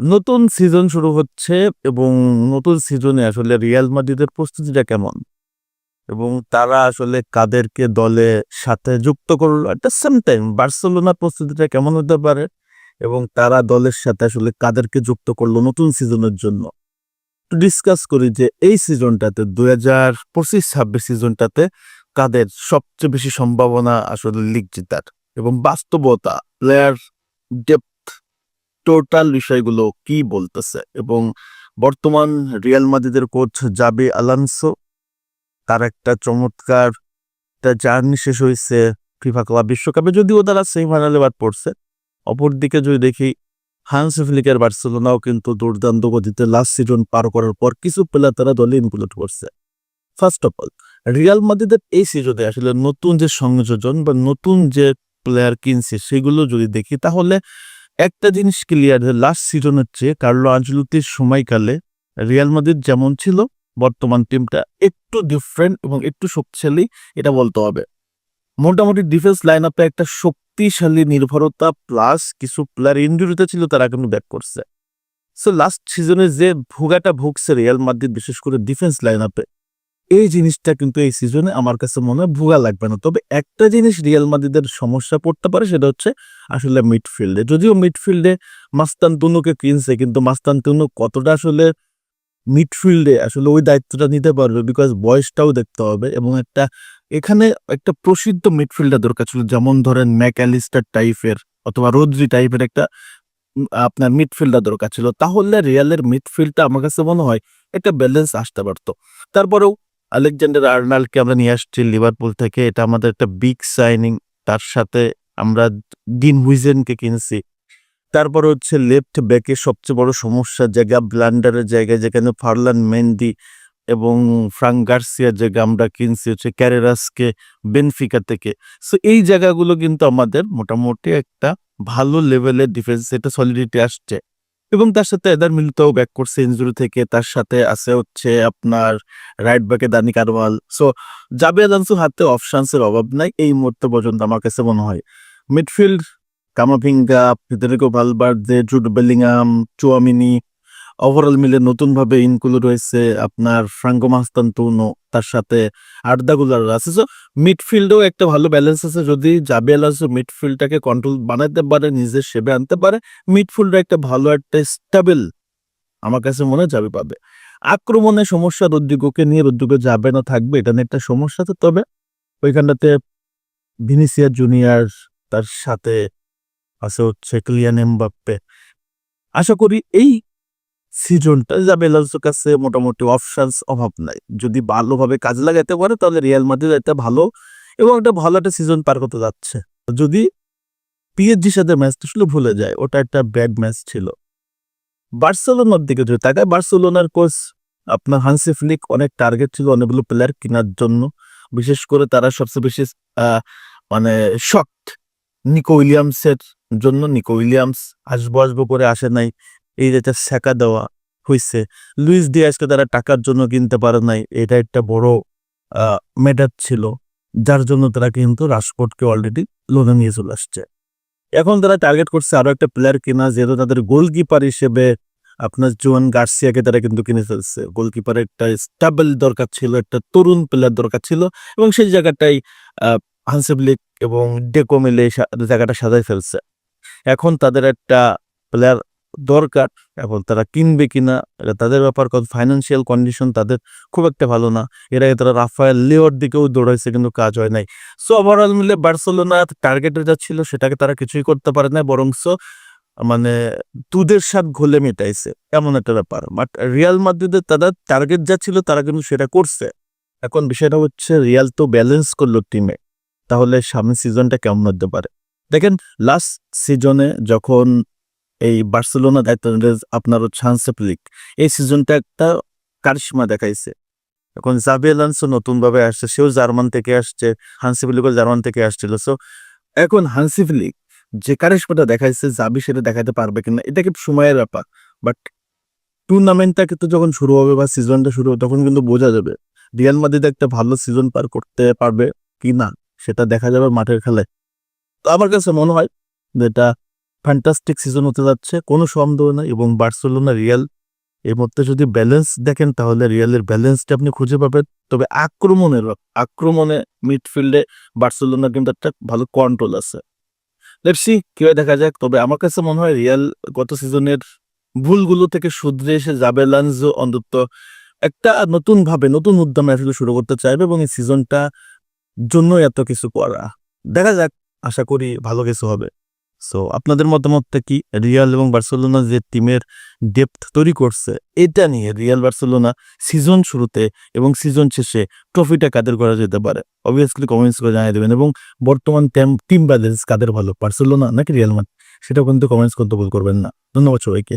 নতুন সিজন শুরু হচ্ছে এবং নতুন সিজনে আসলে রিয়াল মাদ্রিদের প্রস্তুতিটা কেমন? এবং তারা আসলে কাদেরকে দলে সাথে যুক্ত করল? এট দ্য সেম টাইম বার্সেলোনার প্রস্তুতিটা কেমন হতে পারে? এবং তারা দলের সাথে আসলে কাদেরকে যুক্ত করল নতুন সিজনের জন্য? একটু ডিসকাস করি যে এই সিজনটাতে দু হাজার পঁচিশ, ছাব্বিশ সিজনটাতে কাদের সবচেয়ে বেশি সম্ভাবনা আসলে লিগ জেতার? এবং বাস্তবতা প্লেয়ার ডেপথ টোটাল বিষয়গুলো কি বলতেছে? এবং বর্তমান রিয়াল মাদ্রিদের কোচ জাবি আলানসো, তার একটা চমৎকার জার্নি শেষ হয়েছে ফিফা ক্লাব বিশ্বকাপে, যদিও তারা সেমিফাইনালে বাদ পড়ছে। অপরদিকে যদি দেখি, হান্স ফ্লিকের বার্সেলোনাও কিন্তু দুর্দান্ত গতিতে লাস্ট সিজন পার করার পর কিছু প্লেয়ার তারা দলে ইনক্লুড করছে। ফার্স্ট অফ অল রিয়াল মাদ্রিদের এই সিজনে আসলে নতুন যে সংযোজন বা নতুন যে প্লেয়ার কিনছে, সেগুলো যদি দেখি, তাহলে একটা জিনিস ক্লিয়ার লাস্ট সিজনের চেয়ে কার্লো আঞ্চলতির সময়কালে রিয়াল মাদ্রিদ যেমন ছিল, বর্তমান টিমটা একটু ডিফারেন্ট এবং একটু শক্তিশালী, এটা বলতে হবে। মোটামুটি ডিফেন্স লাইন আপে একটা শক্তিশালী নির্ভরতা প্লাস কিছু প্লেয়ার ইঞ্জুরিতে ছিল, তারা কিন্তু ব্যাক করছে। সো লাস্ট সিজনে যে ভোগাটা ভুগছে রিয়াল মাদ্রিদ, বিশেষ করে ডিফেন্স লাইন আপে এই জিনিসটা কিন্তু এই সিজনে আমার কাছে মনে হয় ভোগা লাগবে না। তবে একটা জিনিস রিয়াল মাদ্রিদের সমস্যা পড়তে পারে সেটা হচ্ছে আসলে মিডফিল্ডে যদিও মিডফিল্ডে মাস্তান তুনুকে কিনছে, কিন্তু মাস্তান তুনু কতটা আসলে মিডফিল্ডে আসলে ওই দায়িত্বটা নিতে পারবে বিকজ বয়সটাও দেখতে হবে এবং একটা এখানে একটা প্রসিদ্ধ মিডফিল্ডার দরকার ছিল, যেমন ধরেন ম্যাকঅ্যালিস্টার টাইপের অথবা রোদ্রি টাইপের একটা আপনার মিডফিল্ডার দরকার ছিল। তাহলে রিয়ালের মিডফিল্ডটা আমার কাছে মনে হয় একটা ব্যালেন্স আসতে পারতো। তারপরেও আলেকজান্ডার আর্নাল্ডকে আমরা নিয়ে আসছি লিভারপুল থেকে। এটা আমাদের একটা বিগ সাইনিং তার সাথে আমরা ডিন হুইজেনকে কিনছি। তারপর হচ্ছে লেফট ব্যাকে সবচেয়ে বড় সমস্যা জায়গা, ব্লান্ডারের জায়গায় যেখানে ফারলান মেন্ডি এবং ফ্রাঙ্ক গার্সিয়ার জায়গা আমরা কিনছি হচ্ছে ক্যারেরাসকে, বেনফিকা থেকে। সো এই জায়গাগুলো কিন্তু আমাদের মোটামুটি একটা ভালো লেভেলের ডিফেন্স এটা সলিডিটি আসছে। এবং তার সাথে এদার মিলিতাও ব্যাক করছে ইঞ্জুরি থেকে। তার সাথে আছে হচ্ছে আপনার রাইট ব্যাকে দানি কারওয়াল সো জাবে আলানসু হাতে অপশানসের অভাব নাই এই মুহূর্তে পর্যন্ত আমার কাছে মনে হয়। Midfield Camavinga, Federico Valverde, Jude Bellingham, Tchouameni overall মিলে নতুন ভাবে ইনক্লুড হয়েছে আপনার ফ্রাঙ্কো মাস্তান্তুনো তার সাথে আর্দাগুলার আছে। সো মিডফিল্ডেও একটা ভালো ব্যালেন্স আছে। যদি জাবে আলাসো মিডফিল্ডটাকে কন্ট্রোল বানাতে পারে, নিজের সেবে আনতে পারে। মিডফিল্ডে একটা ভালো একটা স্টেবল আমার কাছে মনে হয় যাবে পাবে। আক্রমণে সমস্যা রদ্রিগোকে নিয়ে রদ্রিগো যাবে না, থাকবে, এটা নিয়ে একটা সমস্যা তো তবে ওইখানটাতে ভিনিসিয়া জুনিয়র তার সাথে আছে হচ্ছে ক্লিয়ান এমবাপ্পে আশা করি এই সিজনটা এলান্সোর কাছে মোটামুটি অপশনস অভাব নাই। যদি ভালোভাবে কাজে লাগাতে পারে, তাহলে রিয়াল মাদ্রিদ একটা ভালো এবং একটা ভালো একটা সিজন পার করতে যাচ্ছে। যদি পিএসজির সাথে ম্যাচটা শুধু ভুলে যায়, ওটা একটা ব্যাড ম্যাচ ছিল। বার্সেলোনার দিকে যদি তাকায় বার্সেলোনার কোচ আপনার হানসি ফ্লিক অনেক টার্গেট ছিল অনেকগুলো প্লেয়ার কেনার জন্য। বিশেষ করে তারা সবচেয়ে বেশি মানে শক্ট নিকো উইলিয়ামসের জন্য নিকো উইলিয়ামস আসব আসব করে আসে নাই। এই যেটা শেখা দেওয়া হয়েছে লুইস ডিয়াসকে তারা টাকার জন্য কিনতে পারে নাই, এটা একটা বড় মেটার ছিল। যার জন্য তারা কিন্তু রাশফোর্ডকে অলরেডি লোনে নিয়ে চলে আসছে। এখন তারা টার্গেট করছে আরও একটা প্লেয়ার কেনা, যেহেতু তাদের গোলকিপার হিসেবে আপনার জোয়ান গার্সিয়াকে তারা কিন্তু কিনে ফেলছে। গোলকিপারের একটা স্টেবল দরকার ছিল, একটা তরুণ প্লেয়ার দরকার ছিল এবং সেই জায়গাটাই হানসেবলিক এবং ডেকো মিলে জায়গাটা সাজাই ফেলছে। এখন তাদের একটা প্লেয়ার দরকার এখন তারা কিনবে কিনা, এটা তাদের ব্যাপার কত ফাইন্যান্সিয়াল কন্ডিশন তাদের খুব একটা ভালো না। এর আগে তারা রাফায়েল লিওর দিকেও দৌড়াইছে কিন্তু কাজ হয় নাই। সো ওভারঅল মিলে বার্সেলোনা টার্গেটে যা ছিল সেটাকে তারা কিছুই করতে পারে না বরংস মানে দুধের স্বাদ ঘোলে মেটাইছে। এমন একটা ব্যাপার। বাট রিয়াল মাদ্রিদের তাদের টার্গেট যা ছিল তারা কিন্তু সেটা করছে। এখন বিষয়টা হচ্ছে রিয়াল তো ব্যালেন্স করল টিমে তাহলে সামনের সিজনটা কেমন হতে পারে? দেখেন লাস্ট সিজনে যখন এই বার্সেলোনা দায়িত্ব আপনার হচ্ছে হান্সেপ্লিক এই সিজনটা একটা কারিশমা দেখাইছে। এখন জাবি নতুন ভাবে আসছে, সেও জার্মান থেকে আসছে হান্সিফিলিকও জার্মান থেকে আসছিল। সো এখন হান্সিফিলিক যে কারিশমাটা দেখাইছে জাবি সেটা দেখাতে পারবে কিনা, এটা কি সময়ের ব্যাপার? বাট টুর্নামেন্টটা কিন্তু যখন শুরু হবে বা সিজনটা শুরু হবে, তখন কিন্তু বোঝা যাবে রিয়াল মাদ্রিদ একটা ভালো সিজন পার করতে পারবে কি না সেটা দেখা যাবে মাঠের খেলায়। তো আমার কাছে মনে হয় যেটা ফ্যান্টাস্টিক সিজন হতে যাচ্ছে, কোনো সন্দেহ নাই এবং বার্সেলোনা রিয়াল এর মধ্যে যদি ব্যালেন্স দেখেন তাহলে রিয়ালের ব্যালেন্সটা আপনি খুঁজে পাবেন। তবে আক্রমণের, আক্রমণে মিডফিল্ডে বার্সেলোনা কিন্তু একটা ভালো কন্ট্রোল আছে। লেটসি কীভাবে দেখা যাক। তবে আমার কাছে মনে হয় রিয়াল গত সিজনের ভুলগুলো থেকে শুধরে এসে যাবে লানজো অন্তত একটা নতুন ভাবে নতুন উদ্যমে আসলে শুরু করতে চাইবে এবং এই সিজনটা জন্য এত কিছু করা। দেখা যাক, আশা করি ভালো কিছু হবে। সো আপনাদের মতামতটা কি? রিয়াল এবং বার্সেলোনা যে টিমের ডেপথ তৈরি করছে, এটা নিয়ে রিয়াল বার্সেলোনা সিজন শুরুতে এবং সিজন শেষে ট্রফিটা কাদের করা যেতে পারে? অবভিয়াসলি কমেন্টস করে জানিয়ে দেবেন। এবং বর্তমান টিম ব্যালেন্স কাদের ভালো? বার্সেলোনা নাকি রিয়াল মান সেটাও কিন্তু কমেন্টস করতে ভুল করবেন না। ধন্যবাদ সবাইকে।